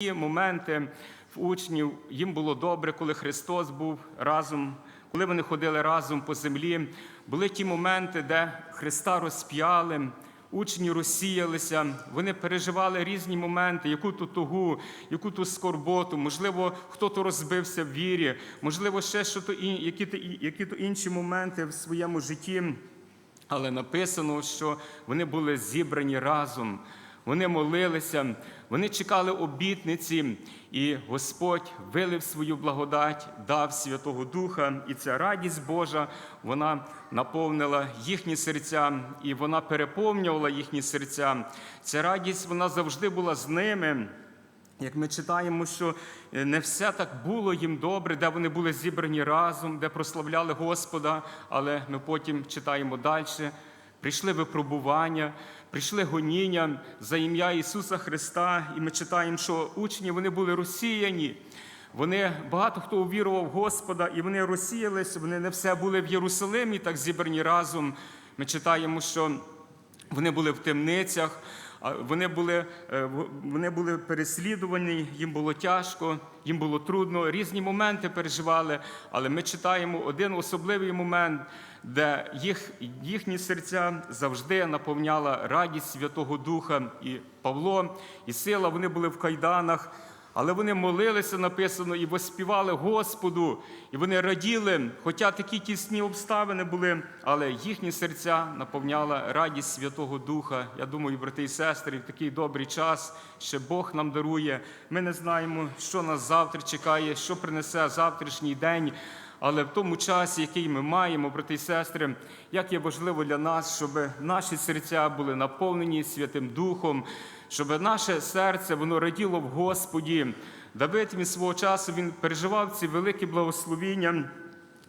Ті моменти в учнів їм було добре, коли Христос був разом, коли вони ходили разом по землі. Були ті моменти, де Христа розп'яли, учні розсіялися, вони переживали різні моменти, яку ту тугу, яку ту скорботу, можливо, хто-то розбився в вірі, можливо, ще що то які то які то інші моменти в своєму житті. Але написано, що вони були зібрані разом. Вони молилися, вони чекали обітниці, і Господь вилив свою благодать, дав Святого Духа, і ця радість Божа вона наповнила їхні серця, і вона переповнювала їхні серця. Ця радість вона завжди була з ними. Як ми читаємо, що е, не все так було їм добре, де вони були зібрані разом, де прославляли Господа, але ми потім читаємо далі. Прийшли випробування, прийшли гоніння за ім'я Ісуса Христа, і ми читаємо, що учні вони були розсіяні. Вони багато хто увірував в Господа, і вони розсіялись, Вони не все були в Єрусалимі, так зібрані разом. Ми читаємо, що вони були в темницях, вони були, е, вони були переслідувані, їм було тяжко, їм було трудно, різні моменти переживали. Але ми читаємо один особливий момент, де їх, їхні серця завжди наповняла радість Святого Духа. І Павло, і сила, вони були в кайданах. Але вони молилися, написано, і воспівали Господу, і вони раділи, хоча такі тісні обставини були, але їхні серця наповняла радість Святого Духа. Я думаю, брати і сестри, в такий добрий час ще Бог нам дарує. Ми не знаємо, що нас завтра чекає, що принесе завтрашній день. Але в тому часі, який ми маємо, брати і сестри, як є важливо для нас, щоб наші серця були наповнені Святим Духом, щоб наше серце воно раділо в Господі. Давид він свого часу він переживав ці великі благословіння,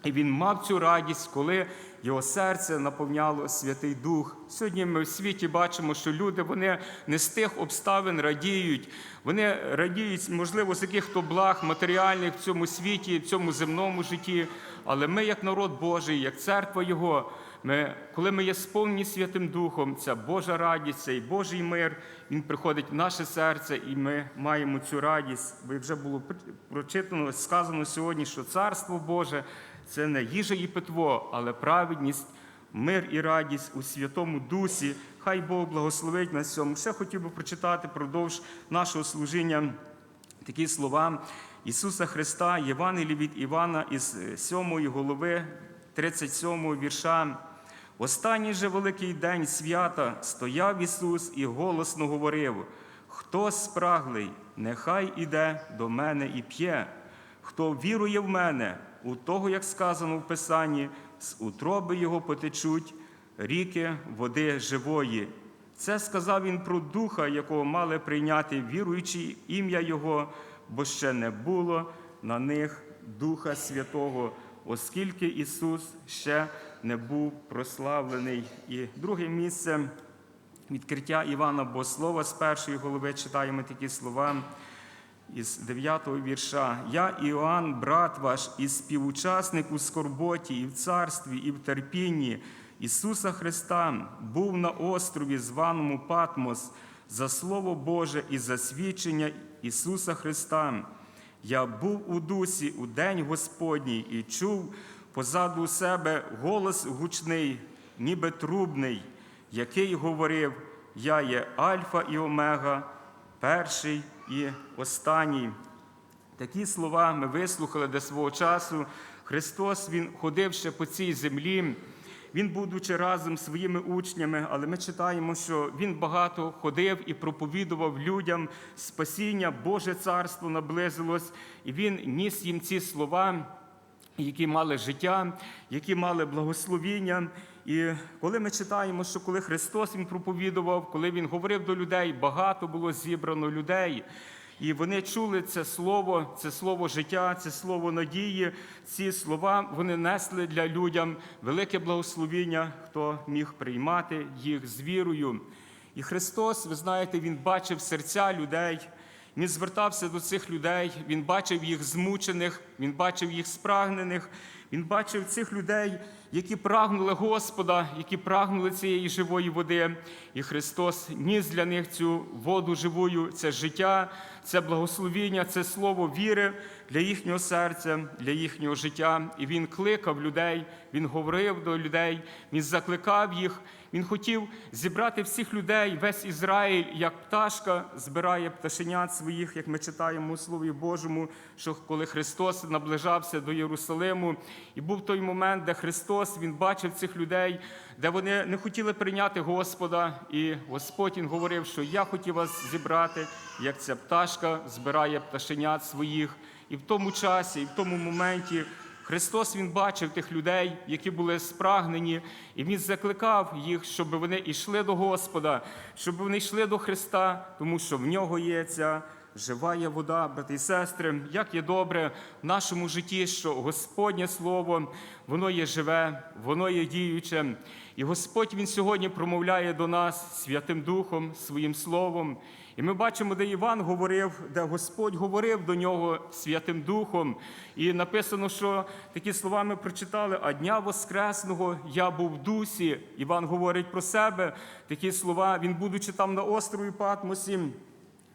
і він мав цю радість, коли його серце наповняло Святий Дух. Сьогодні ми в світі бачимо, що люди вони не з тих обставин радіють. Вони радіють, можливо, з яких-то благ матеріальних в цьому світі, в цьому земному житті. Але ми, як народ Божий, як церква Його, ми, коли ми є сповнені Святим Духом, ця Божа радість, цей Божий мир, він приходить в наше серце, і ми маємо цю радість. Бо вже було прочитано, сказано сьогодні, що Царство Боже це не їжа і питво, але праведність, мир і радість у Святому Дусі. Хай Бог благословить на цьому. Ще хотів би прочитати продовж нашого служіння такі слова Ісуса Христа, Євангелії від Івана із 7 голови, 37 вірша. Останній же великий день свята стояв Ісус і голосно говорив: Хто спраглий, нехай іде до мене і п'є. Хто вірує в мене, у того, як сказано в Писанні, з утроби його потечуть ріки води живої. Це сказав він про духа, якого мали прийняти віруючі ім'я Його, бо ще не було на них Духа Святого, оскільки Ісус ще не був прославлений. І друге місце відкриття Івана Богослова з першої голови читаємо такі слова із 9 вірша. Я, Іоанн, брат ваш, і співучасник у скорботі, і в царстві, і в терпінні Ісуса Христа, був на острові, званому Патмос, за Слово Боже і за свідчення Ісуса Христа. Я був у дусі у день Господній і чув позаду себе голос гучний, ніби трубний, який говорив: Я є Альфа і Омега, перший і останній. Такі слова ми вислухали до свого часу. Христос Він ходив ще по цій землі. Він, будучи разом з своїми учнями, але ми читаємо, що він багато ходив і проповідував людям спасіння, Боже царство наблизилось, і він ніс їм ці слова, які мали життя, які мали благословіння. І коли ми читаємо, що коли Христос Він проповідував, коли Він говорив до людей, багато було зібрано людей. І вони чули це слово, це слово життя, це слово надії. Ці слова вони несли для людям велике благословіння, хто міг приймати їх з вірою. І Христос, ви знаєте, Він бачив серця людей. Він звертався до цих людей, він бачив їх змучених, він бачив їх спрагнених, він бачив цих людей, які прагнули Господа, які прагнули цієї живої води. І Христос ніс для них цю воду живую, це життя, це благословіння, це слово віри для їхнього серця, для їхнього життя. І Він кликав людей, Він говорив до людей, Він закликав їх. Він хотів зібрати всіх людей, весь Ізраїль, як пташка збирає пташенят своїх, як ми читаємо у Слові Божому, що коли Христос наближався до Єрусалиму, і був той момент, де Христос Він бачив цих людей, де вони не хотіли прийняти Господа, і Господь Він говорив, що я хотів вас зібрати, як ця пташка збирає пташенят своїх. І в тому часі, і в тому моменті Христос Він бачив тих людей, які були спрагнені, і Він закликав їх, щоб вони йшли до Господа, щоб вони йшли до Христа, тому що в нього є ця жива є вода, брати і сестри. Як є добре в нашому житті, що Господнє Слово, воно є живе, воно є діюче. І Господь Він сьогодні промовляє до нас Святим Духом, своїм Словом. І ми бачимо, де Іван говорив, де Господь говорив до нього Святим Духом. І написано, що такі слова ми прочитали: а дня Воскресного я був в дусі. Іван говорить про себе такі слова. Він, будучи там на острові Патмосі,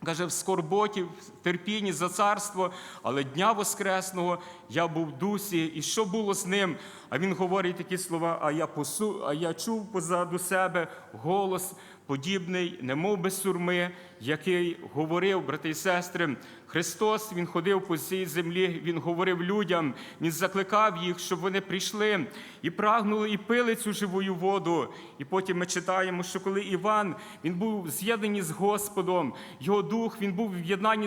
Каже, в скорботі, в терпінні за царство, але дня Воскресного я був в дусі. І що було з ним? А він говорить такі слова: а я посу, а я чув позаду себе голос, подібний, немов би сурми, який говорив, брати і сестри, Христос Він ходив по цій землі, Він говорив людям, Він закликав їх, щоб вони прийшли і прагнули, і пили цю живу воду. І потім ми читаємо, що коли Іван він був з'єднаний з Господом, його дух він був в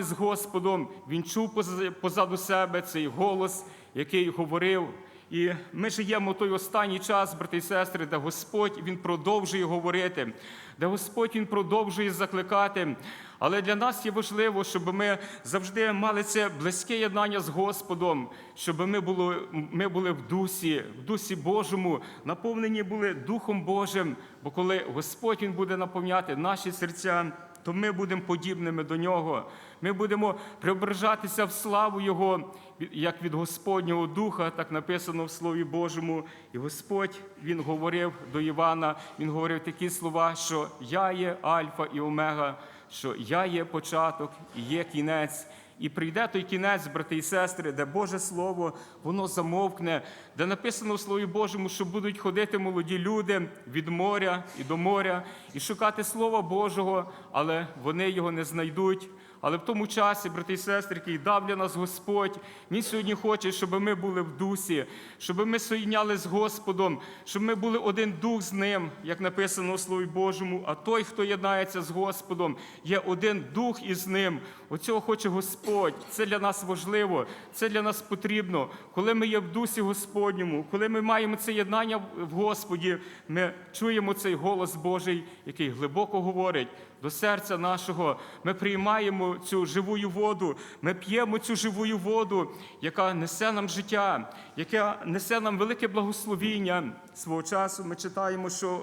з Господом, він чув поза- позаду себе цей голос, який говорив. І ми живемо той останній час, брати і сестри, де Господь Він продовжує говорити, де Господь Він продовжує закликати. Але для нас є важливо, щоб ми завжди мали це близьке єднання з Господом, щоб ми були, ми були в дусі, в дусі Божому, наповнені були Духом Божим. Бо коли Господь Він буде наповняти наші серця, то ми будемо подібними до нього. Ми будемо преображатися в славу Його, як від Господнього Духа, так написано в Слові Божому. І Господь Він говорив до Івана, Він говорив такі слова, що я є Альфа і Омега, що я є початок і є кінець. І прийде той кінець, брати і сестри, де Боже Слово, воно замовкне, де написано в Слові Божому, що будуть ходити молоді люди від моря і до моря і шукати Слова Божого, але вони його не знайдуть. Але в тому часі, брати і сестри, який дав для нас Господь, Він сьогодні хоче, щоб ми були в дусі, щоб ми соєдняли з Господом, щоб ми були один дух з Ним, як написано у Слові Божому. А той, хто єднається з Господом, є один дух із ним. Оцього хоче Господь. Це для нас важливо, це для нас потрібно. Коли ми є в дусі Господньому, коли ми маємо це єднання в Господі, ми чуємо цей голос Божий, який глибоко говорить до серця нашого. Ми приймаємо цю живу воду, ми п'ємо цю живу воду, яка несе нам життя, яка несе нам велике благословіння. Свого часу ми читаємо, що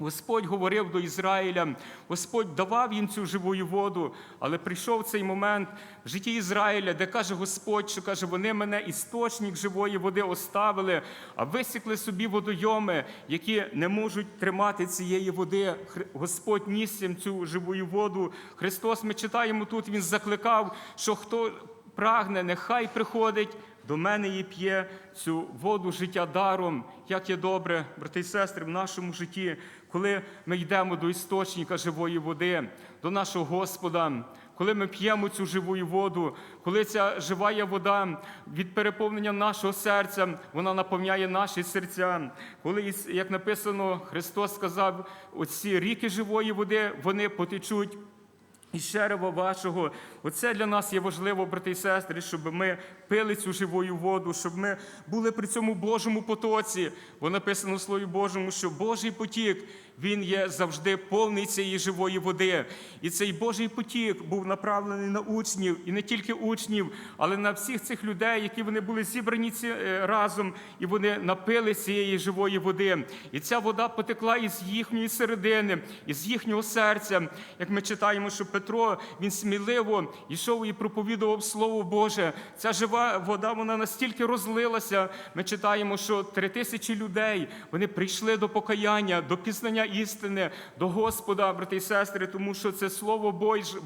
Господь говорив до Ізраїля, Господь давав їм цю живу воду, але прийшов цей момент в житті Ізраїля, де каже Господь, що каже, вони мене істочник живої води оставили, а висікли собі водойоми, які не можуть тримати цієї води. Господь ніс їм цю живу воду. Христос, ми читаємо тут, Він закликав, що хто прагне, нехай приходить до мене і п'є цю воду життя даром. Як є добре, брати і сестри, в нашому житті, коли ми йдемо до істочника живої води, до нашого Господа, коли ми п'ємо цю живу воду, коли ця жива вода від переповнення нашого серця, вона наповняє наші серця. Коли, як написано, Христос сказав, оці ріки живої води, вони потечуть із черева вашого. Оце для нас є важливо, брати і сестри, щоб ми пили цю живу воду, щоб ми були при цьому Божому потоці. Бо написано в Слові Божому, що Божий потік, він є завжди повний цієї живої води. І цей Божий потік був направлений на учнів, і не тільки учнів, але на всіх цих людей, які вони були зібрані е, разом, і вони напили цієї живої води. І ця вода потекла із їхньої середини, із їхнього серця. Як ми читаємо, що Петро він сміливо йшов і проповідував Слово Боже. Ця жива вода вона настільки розлилася. Ми читаємо, що три тисячі людей вони прийшли до покаяння, до пізнання істини, до Господа, брати і сестри, тому що це Слово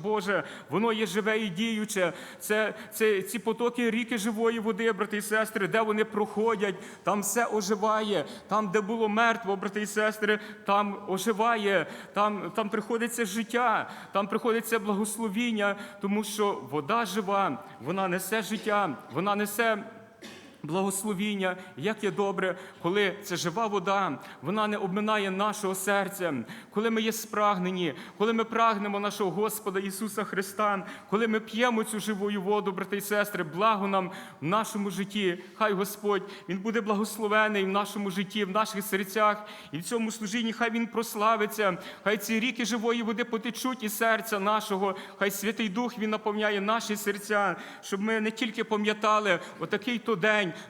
Боже, воно є живе і діюче. Це, це ці потоки ріки живої води, брати і сестри, де вони проходять, там все оживає. Там, де було мертво, брати і сестри, там оживає, там, там приходиться життя, там приходиться благословіння, тому що вода жива, вона несе життя, вона несе. Благословіння, як є добре, коли це жива вода, вона не обминає нашого серця, коли ми є спрагнені, коли ми прагнемо нашого Господа Ісуса Христа, коли ми п'ємо цю живу воду, брати і сестри, благо нам в нашому житті. Хай Господь Він буде благословений в нашому житті, в наших серцях, і в цьому служінні. Хай Він прославиться, хай ці ріки живої води потечуть із серця нашого, хай Святий Дух Він наповняє наші серця, щоб ми не тільки пам'ятали отакий то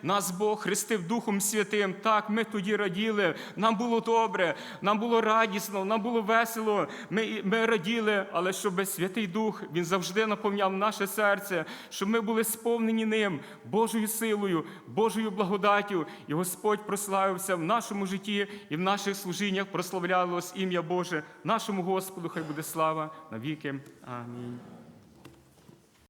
Нас Бог хрестив Духом Святим. Так, ми тоді раділи. Нам було добре, нам було радісно, нам було весело. Ми, ми раділи, але щоб Святий Дух Він завжди наповняв наше серце, щоб ми були сповнені ним, Божою силою, Божою благодаттю. І Господь прославився в нашому житті і в наших служіннях прославлялось ім'я Боже. Нашому Господу хай буде слава навіки. Амінь.